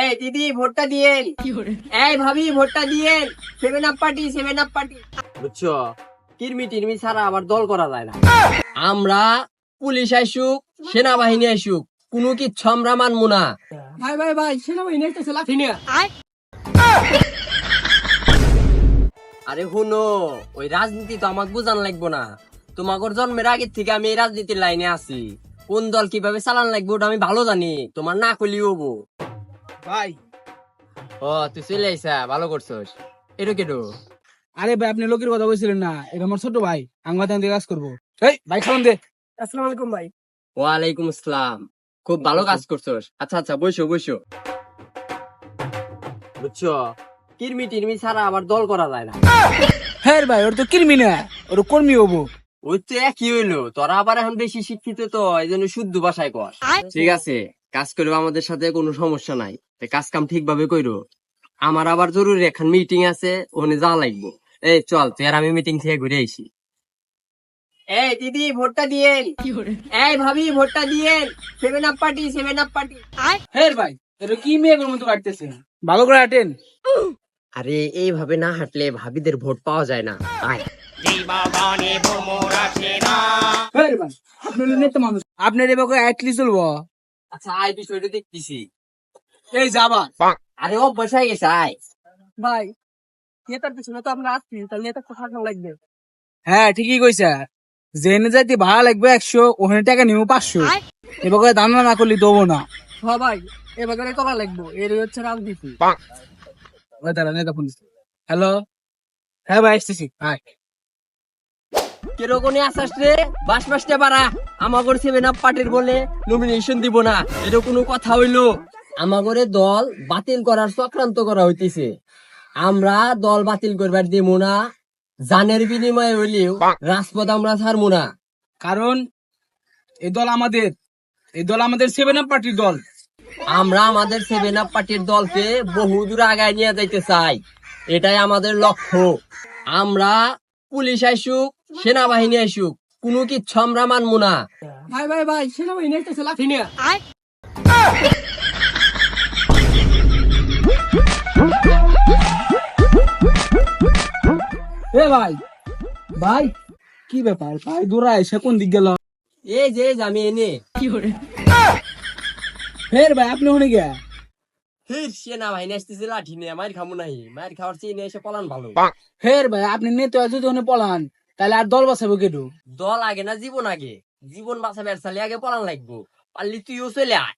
এই দিদি ভোটটা দিয়েন এই ভাবি ভোটটা দিয়েন seven up party seven up party বুঝছ? কিরমি টিরমি ছাড়া আবার দল করা যায় না। আমরা পুলিশ আইসুক সেনাবাহিনী আইসুক কোনো কিচ্ছু আমরা মানবো না। ভাই ভাই ভাই সেনাবাহিনী একটা নিয়ে। আরে হুনো ওই রাজনীতি তো আমাকে বুঝান লাগবো না। তোমাগর জন্মের আগের থেকে আমি এই রাজনীতির লাইনে আছি। কোন দল কীভাবে চালান লাগবে ওটা আমি ভালো জানি তোমার না করলি হব। ভাই। ও তুই চলে আইসা ভালো করছস। এটা আরে ভাই আপনি লোকের কথা বলছিলেন না এটা আমার ছোট ভাই কাজ করব। এই ভাই খাওয়ান দে। আসসালামু আলাইকুম ভাই। ওয়ালাইকুম আসসালাম। খুব ভালো কাজ করছস। আচ্ছা আচ্ছা বসো বসো। বুঝছ? কিরমি টিরমি ছাড়া আবার দল করা যায় না। হ্যাঁ ভাই ওর তো কিরমি না ওর কর্মী হব। ওই তো একই হইল তোরা আবার এখন বেশি শিক্ষিত তো এই জন্য শুদ্ধ ভাষায় কর ঠিক আছে। কাজ করব আমাদের সাথে কোনো সমস্যা নাই। কাজ কাম ঠিকভাবে কইরো। আমার আবার জরুরি এখন মিটিং আছে ওখানে যাওয়া লাগবো। এই চল তুই আর আমি মিটিং থেকে ঘুরে আইসি। এই দিদি ভোটটা দিয়েন এই ভাবি ভোটটা দিয়েন seven up party seven up party হ্যাঁ ভাই এটা কি মেয়েগুলোর মতো কাটতেছে? ভালো করে হাঁটেন। আরে এইভাবে না হাঁটলে ভাবিদের ভোট পাওয়া যায় না। আয়। ভাই আপনি হলেন নেতা মানুষ। আপনার চলবো। আচ্ছা আয় বিষয়টা দেখতেছি। এই যাবা আরে অভ্যাস হয়ে গেছে আয়। ভাই নেতার পিছনে তো আমরা আসছি তাহলে নেতা তো থাকা লাগবে? হ্যাঁ ঠিকই কইছে। জেনে যাইতে ভাড়া লাগবে একশো ওখানে টাকা নিব পাঁচশো। এবার দাম না করলে দেবো না। হ ভাই এবার চলা লাগবো এর হচ্ছে রাজনীতি। দাঁড়া নেতা ফোন হ্যালো হ্যাঁ ভাই আসতেছি। হ্যাঁ আসাস রে? বাস পারা পার্টির বলে নমিনেশন দিব না। কথা হইল। আমাগরে দল বাতিল করার চক্রান্ত করা হইতেছে। আমরা দল বাতিল করবার দিব না। জানের বিনিময়ে হইলেও রাজপথ আমরা না। কারণ এই দল আমাদের। এই দল আমাদের সেভেন আপ পার্টির দল। আমরা আমাদের সেভেন আপ পার্টির দলকে বহু দূর আগায় নিয়ে যাইতে চাই। এটাই আমাদের লক্ষ্য। আমরা পুলিশ আইসুক সেনাবাহিনী আইসুক কোনো কি আমরা মানবো না? ভাই ভাই ভাই সেনাবাহিনী একটা লাঠি নিয়ে। এ ভাই ভাই কি ব্যাপার? ভাই দূরা এসে কোন দিক গেল? এই যে আমি এনে। ফের ভাই আপনি ওখানে গিয়া? ফির সেনাবাহিনী আসতেছে লাঠি নিয়ে মায়ের খামু নাই মায়ের খাওয়ার চেয়ে নিয়ে এসে পলান ভালো। ফের ভাই আপনি নেতা যদি ওখানে পলান। তাহলে আর দল বাঁচাবো কেটু দল আগে না জীবন আগে? জীবন বাঁচাবে আর চালে আগে পড়ান লাগবো। পারলি তুইও চলে আয়।